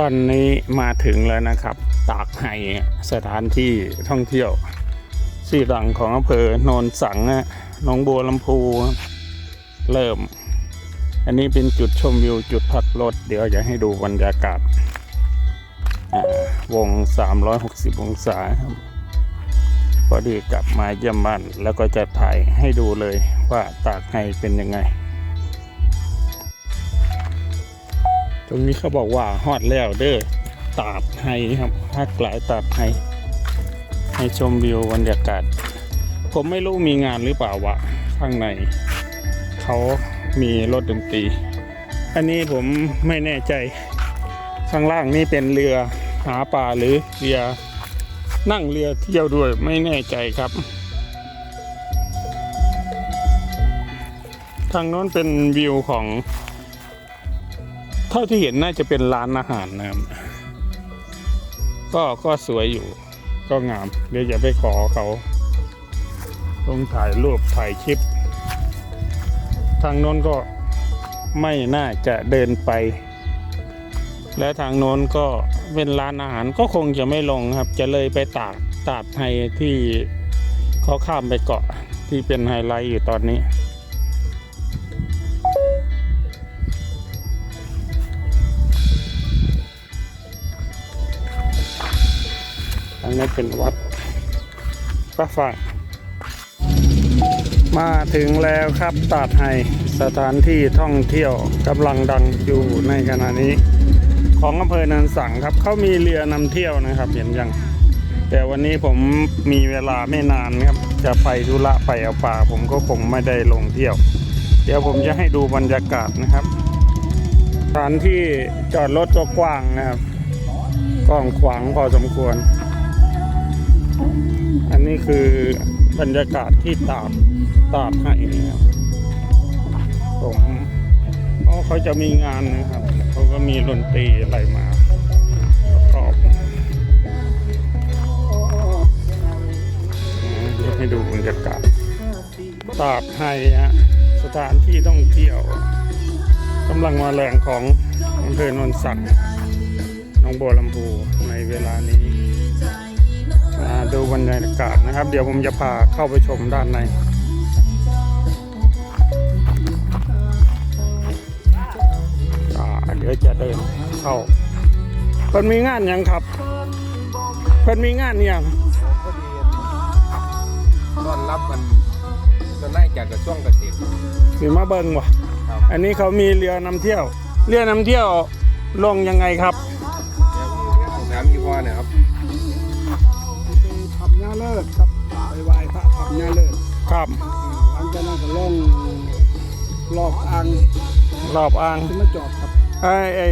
ตอนนี้มาถึงแล้วนะครับ ตากไห่สถานที่ท่องเที่ยวชื่อดังของอำเภอโนนสังอะหนองบัวลำพูเริ่ม อันนี้เป็นจุดชมวิวจุดพักรถ เดี๋ยวจะให้ดูบรรยากาศวง 360 องศาครับพอดีกลับมาเยี่ยมบ้านแล้วก็จะถ่ายให้ดูเลยว่าตากไห่เป็นยังไง ตรงนี้เขาบอกว่าฮอดแล้วเด้อตาดไฮครับภาคหลายตาดไฮให้ชมวิวบรรยากาศ ผมไม่รู้มีงานหรือเปล่าวะข้างใน เขามีรถดนตรี อันนี้ผมไม่แน่ใจ ข้างล่างนี่เป็นเรือหาปลาหรือเรือนั่งเรือเที่ยวด้วยไม่แน่ใจครับ ทางโน้นเป็นวิวของ เท่าที่เห็นน่าจะเป็นร้านอาหารนะครับก็ก็สวยอยู่ ก็งาม เดี๋ยวอย่าไปขอเขา ลงถ่ายรูปถ่ายคลิป ทางโน้นก็ไม่น่าจะเดินไป และทางโน้นก็เป็นร้านอาหารก็คงจะไม่ลงครับ จะเลยไปตากตาดไฮที่เขาข้ามไปเกาะที่เป็นไฮไลท์อยู่ตอนนี้ นนี้เป็นวัดพระฝั่งมาถึงแล้วครับตาดไฮสถานที่ท่องเที่ยวกำลังดังอยู่ในขณะนี้ ของอำเภอนินสังครับเขามีเรือนำเที่ยวนะครับเห็นยังแต่วันนี้ผมมีเวลาไม่นานครับ จะไปธุระไปเอาป่า ผมก็คงไม่ได้ลงเที่ยว เดี๋ยวผมจะให้ดูบรรยากาศนะครับสถานที่จอดรถก็กว้างนะครับกว้างขวางพอสมควร อันนี้คือบรรยากาศที่ตาดตาดไห่นะครับผมเพราะเขาจะมีงานนะครับ เขาก็มีดนตรีอะไรมาประกอบให้ดูบรรยากาศตาดไห่ฮะสถานที่ท่องเที่ยวกำลังมาแรงของอำเภอโนนสังหนองบัวลำพูในเวลานี้ ดูบรรยากาศนะครับ เดี๋ยวผมจะพาเข้าไปชมด้านในอ่าเดี๋ยวจะเดินเข้าเพิ่นมีงานหยังครับ เพิ่นมีงานหยังพอดีต้อนรับมันจะได้จากกระทรวงเกษตรสิมาเบิ่งวะครับอันนี้เขามีเรือนำเที่ยว เรือนำเที่ยวลงยังไงครับถามอีกว่าเนี่ยครับไปทำหน้าเลิศครับไปไหว้พระทำหน้าเลิศครับหลังจากนั้นก็ล่องรอบอ่างรอบอ่างที่มาจอดครับไอ้ไอ้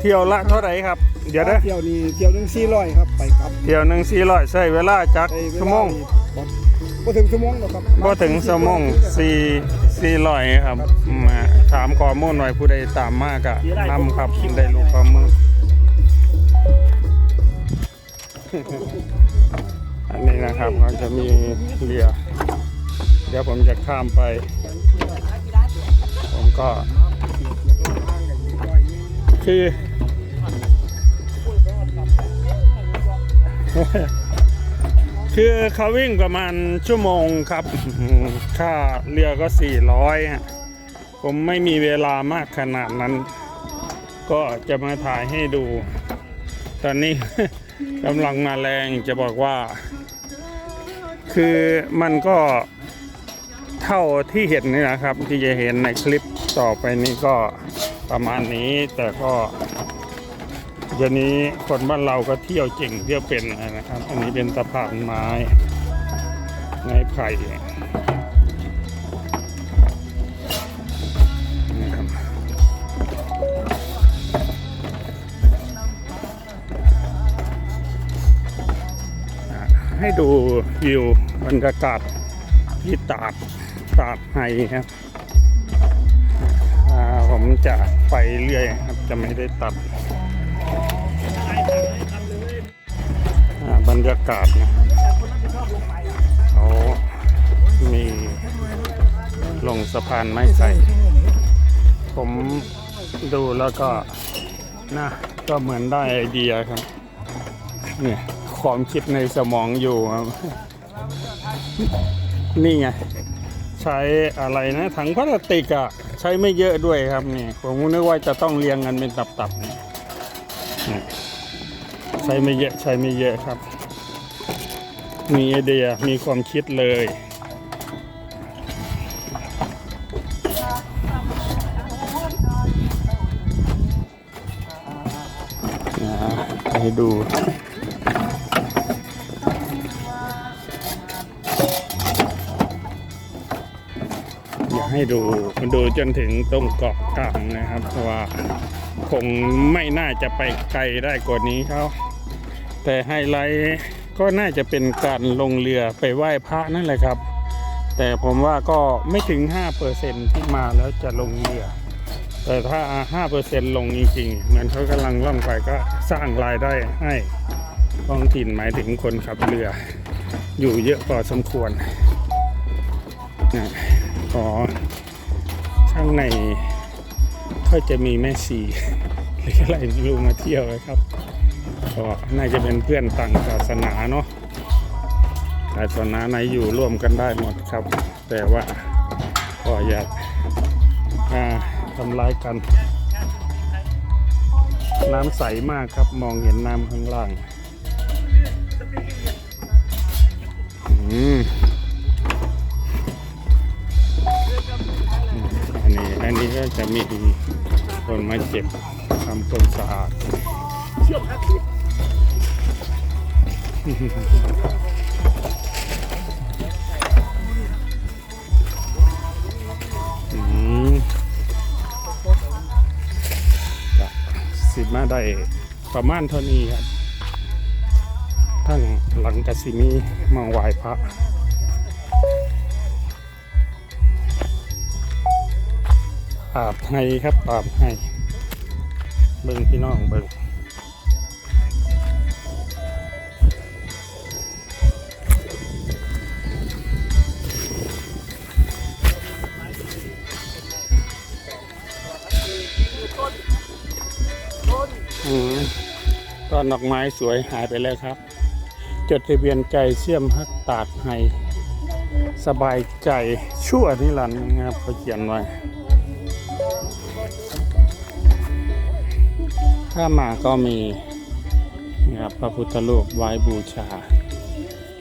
เที่ยวละเท่าไหร่ครับ เดี๋ยวนะเที่ยวนี้เที่ยวหนึงสี่ร้อยครับไปครับเที่ยวหนึ่งสี่ร้อยใช้เวลาจักไปเวชั่วลาโมงนี่บ่บ่ถึงชั่วโมงหรอกครับบ่ถึงชั่วโมงสี่สี่ร้อยครับมาถามข้อมูลหน่อยผู้ใดตามมากอะนำครับได้รู้ข้อมูล จะมีเรือ เดี๋ยวผมจะข้ามไป ผมก็ คือคือเขาวิ่งประมาณชั่วโมงครับ ค่าเรือก็ 400ฮะผมไม่มีเวลามากขนาดนั้น ก็จะมาถ่ายให้ดู ตอนนี้กำลังมาแรงจะบอกว่า คือมันก็เท่าที่เห็นนี่นะครับ ที่จะเห็นในคลิปต่อไปนี้ก็ประมาณนี้แต่ก็เดี๋ยวนี้คนบ้านเราก็เที่ยวเจ๋งเที่ยวเป็นนะครับ อันนี้เป็นสะพานไม้ไม้ไผ่ ให้ดูวิวบรรยากาศที่ตาดตาดไฮครับอ่าผมจะไปเรื่อยครับจะไม่ได้ตัดอ่าบรรยากาศนะเขามีลงสะพานไม้ไผ่ผมดูแล้วก็นะก็เหมือนได้ไอเดียครับเนี่ย ความคิดในสมองอยู่ครับ นี่ไง ใช้อะไรนะถังพลาสติกอะใช้ไม่เยอะด้วยครับนี่ผมนึกว่าจะต้องเรียงกันเป็นตับๆนี่ใช้ไม่เยอะใช้ไม่เยอะครับ มีไอเดียมีความคิดเลยนะให้ดู ให้ดูดูจนถึงตรงเกาะกลางนะครับเพราะว่าคงไม่น่าจะไปไกลได้กว่านี้เขาแต่ไฮไลท์ก็น่าจะเป็นการลงเรือไปไหว้พระนั่นแหละครับ แต่ผมว่าก็ไม่ถึง 5%ที่มาแล้วจะลงเรือ แต่ถ้า 5%ลงจริงๆเหมือนเขากำลังล่องไปก็สร้างรายได้ให้ท้องถิ่นหมายถึงคนขับเรือ อยู่เยอะพอสมควรนะ ขอข้างในก็จะมีแม่ชีหรืออะไรไม่รู้มาเที่ยวนะครับก็น่าจะเป็นเพื่อนต่างศาสนาเนาะศาสนาไหนอยู่ร่วมกันได้หมดครับ แต่ว่าก็อยากทำร้ายกัน น้ำใสมากครับมองเห็นน้ำข้างล่าง มีคนมาเจ็บทำความสะอาดอืมก็สิมาได้ประมาณเท่านี้ครับทั้งหลังกสิมีมาไหว้พระ ตาบให้ครับตาบให้เบิ่งพี่น้องเบิ่งอต้นดอกไม้สวยหายไปแล้วครับ จดทะเบียนใจเสี่ยมฮักตาดให้สบายใจชั่วนิรันดร์นะครับเขาเขียนไว้ ถ้ามาก็มีนะครับพระพุทธรูปไว้บูชา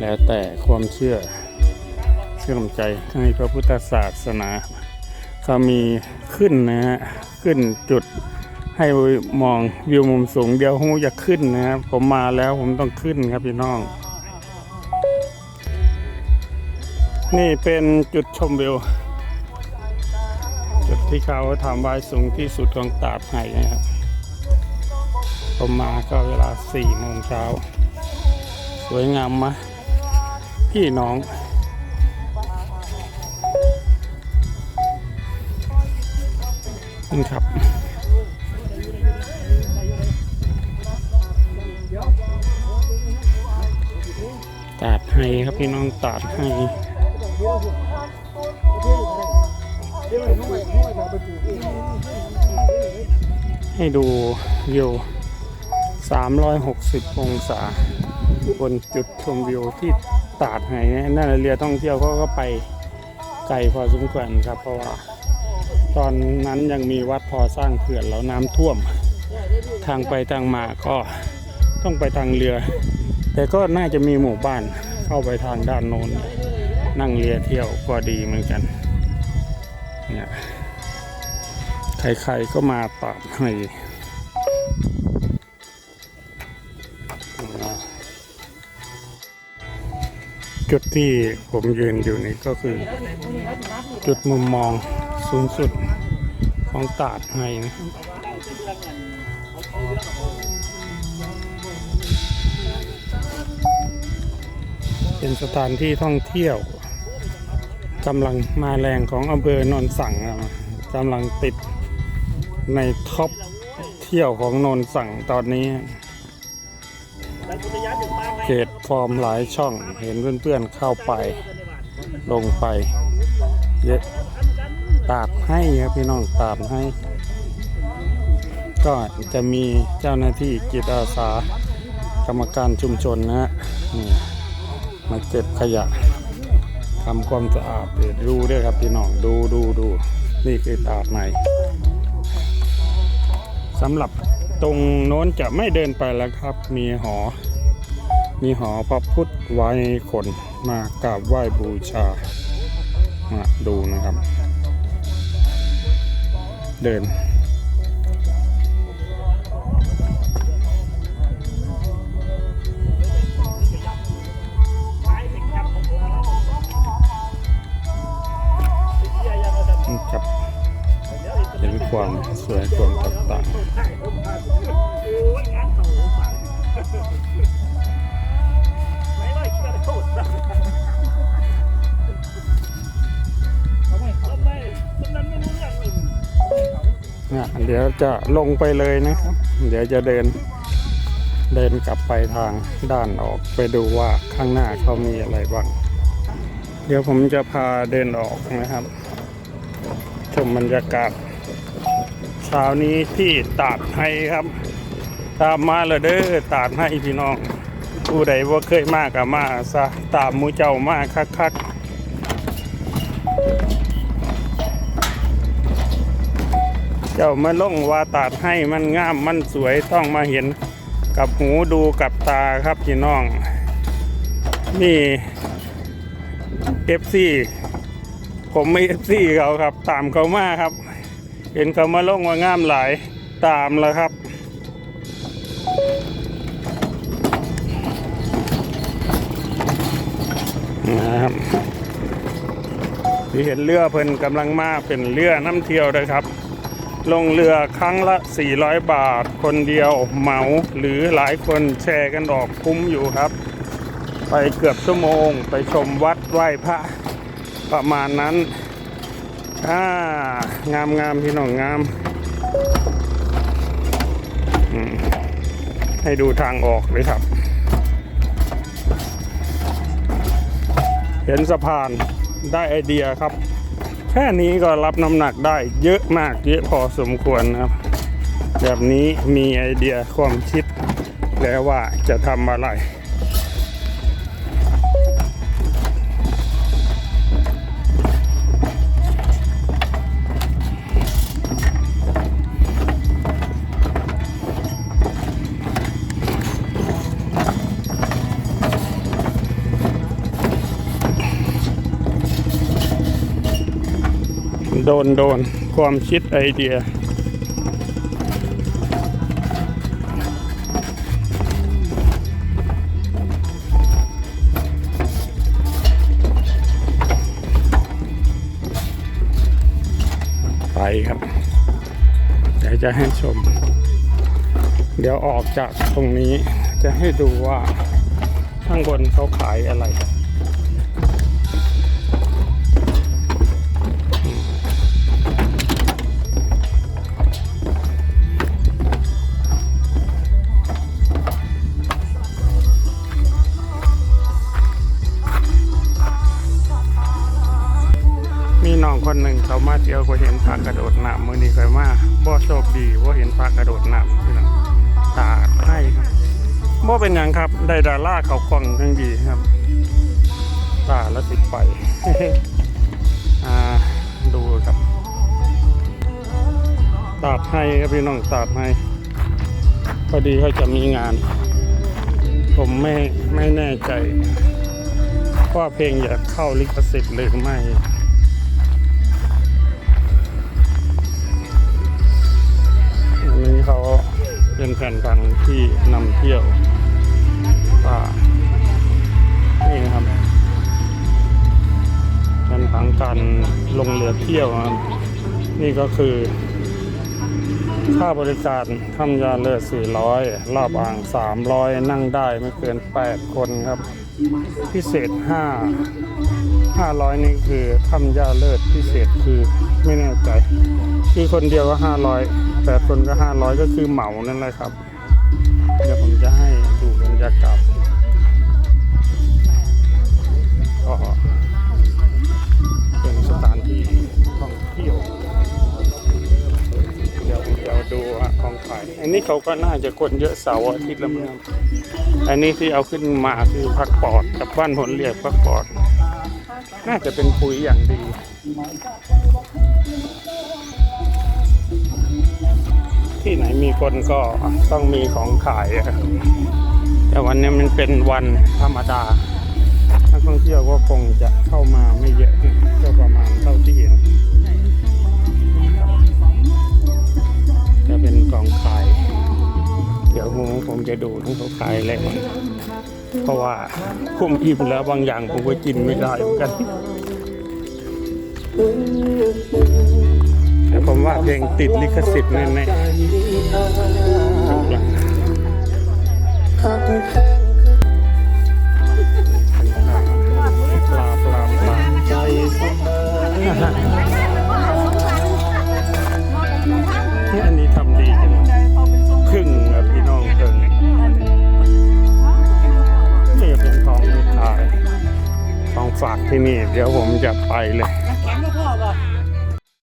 แล้วแต่ความเชื่อเชื่อมใจในพระพุทธศาสนาเขามีขึ้นนะฮะขึ้นจุดให้มองวิวมุมสูงเดียวหูจะขึ้นนะครับผมมาแล้วผมต้องขึ้นครับพี่น้อง นี่เป็นจุดชมวิว จุดที่เขาทำไว้สูงที่สุดของตาดไห้นะครับ ผมมาก็เวลาสี่โมงเช้า สวยงามมะพี่น้องนี่ครับตาดให้ครับพี่น้องตาดให้ให้ดูวิว 360 องศา บนจุดชมวิวที่ตาดไหนนั่นเรือท่องเที่ยวเขาก็ไปไกลพอสมควรครับ เพราะว่า ตอนนั้นยังมีวัดพอสร้างเขื่อนแล้วน้ำท่วม ทางไปทางมาก็ต้องไปทางเรือ แต่ก็น่าจะมีหมู่บ้านเข้าไปทางด้านโน้นนั่งเรือเที่ยวก็ดีเหมือนกันเนี่ยใครๆก็มาตาดให้ จุดที่ผมยืนอยู่นี่ก็คือ จุดมุมมองสูงสุดของตาดไฮนะครับเป็นสถานที่ท่องเที่ยวกำลังมาแรงของอำเภอโนนสังกำลังติดในท็อปเที่ยวของนนสังตอนนี้ ฟอร์มหลายช่องเห็นเพื่อนๆเข้าไป ลงไปเยอะตาดให้ครับพี่น้องตาดให้ ก็จะมีเจ้าหน้าที่จิตอาสากรรมการชุมชนนะฮะนี่มาเก็บขยะทำความสะอาดเดี๋ยวดูด้วยครับพี่น้องดูดูดูนี่คือตาดในสำหรับตรงโน้นจะไม่เดินไปแล้วครับ มีหอ มีหอพระพุทธไว้คนมากราบไหว้บูชา มาดูนะครับ เดินครับเห็นความสวยความต่างๆ เนี่ยเดี๋ยวจะลงไปเลยนะครับ เดี๋ยวจะเดิน เดินกลับไปทางด้านออกไปดูว่าข้างหน้าเขามีอะไรบ้าง เดี๋ยวผมจะพาเดินออกนะครับชมบรรยากาศเช้านี้ที่ตาดไฮครับ ตามมาเลยเด้อตาดไฮพี่น้อง ผู้ใดว่าเคยมากกับมาซะตามมูเจ้ามาคักๆ เจ้ามาล่งวาตาดให้มันงามมันสวยต้องมาเห็นกับหูดูกับตาครับพี่น้อง นี่เอฟซีผมไม่เอฟซีเขาครับ ตามเขามาครับ เห็นเขามาล่งว่างามหลายตามแล้วครับนะครับที่เห็นเรือเพิ่นกำลังมาเป็นเรือน้ำเที่ยวนะครับ ลงเรือครั้งละ 400 บาท คนเดียวเหมาหรือหลายคนแชร์กันออกคุ้มอยู่ครับ ไปเกือบชั่วโมง ไปชมวัดไหว้พระประมาณนั้นอ่างามงามพี่น้องงามอืมให้ดูทางออกเลยครับ เห็นสะพานได้ไอเดียครับ แค่นี้ก็รับน้ำหนักได้เยอะมากเยอะพอสมควรนะครับ แบบนี้มีไอเดียความคิดแล้วว่าจะทำอะไร นโดนความคิดไอเดีย ไปครับ เดี๋ยวจะให้ชม เดี๋ยวออกจากตรงนี้จะให้ดูว่าข้างบนเขาขายอะไร มีน้องคนหนึ่งเขามาเที่ยวก็เห็นพระกระโดดน้ำมือนี้เคยมาบ่โชคดีว่าเห็นพระกระโดดน้ำพี่น้องตาดให้ครับบ่เป็นหยังครับ ได้ดาราเขาคล่องทั้งดีครับ ตาละสิบไปอ่าดูครับตาดให้ครับพี่น้องตาดให้พอดีเขาจะมีงาน ผมไม่ไม่แน่ใจว่าเพลงอยากเข้าลิขสิทธิ์หรือไม่ ที่นำเที่ยวป่านี่นะครับแผ่นผังการลงเรือเที่ยวนะครับนี่ก็คือค่าบริการทำยาเลือด400รอบอ่าง 300 นั่งได้ไม่เกิน 8 คนครับ พิเศษ 5 500 นี่คือทำยาเลิศพิเศษคือไม่แน่ใจ คือคนเดียวก็ห้าร้อยแปดคนก็ห้าร้อยก็คือเหมานั่นแหละครับ จะให้ดูบรรยากาศก็เป็นสถานที่ท่องเที่ยว เดี๋ยวเดี๋ยวดูอะของขายอันนี้เขาก็น่าจะคนเยอะเสาร์อาทิตย์ละเมั้งอันนี้ที่เอาขึ้นมาคือพักปอดกับบ้านผลเรียกพักปอด น่าจะเป็นปุ๋ยอย่างดี ที่ไหนมีคนก็ต้องมีของขายแต่วันนี้มันเป็นวันธรรมดานักท่องเที่ยวก็คงจะเข้ามาไม่เยอะก็ประมาณเท่าที่เห็นจะเป็นกองขาย เดี๋ยวผมผมจะดูที่เขาขายอะไรบ้างเพราะว่าคุ้มอิ่มแล้วบางอย่างผมก็กินไม่ได้เหมือนกัน เพลงติดลิขสิทธิ์แน่ๆถูกแล้วปลาปลาปลาที่อันนี้ทำดีจังครึ่งอะพี่น้องครึ่งนี่เป็นของขายของฝากที่นี่ เดี๋ยวผมจะไปเลย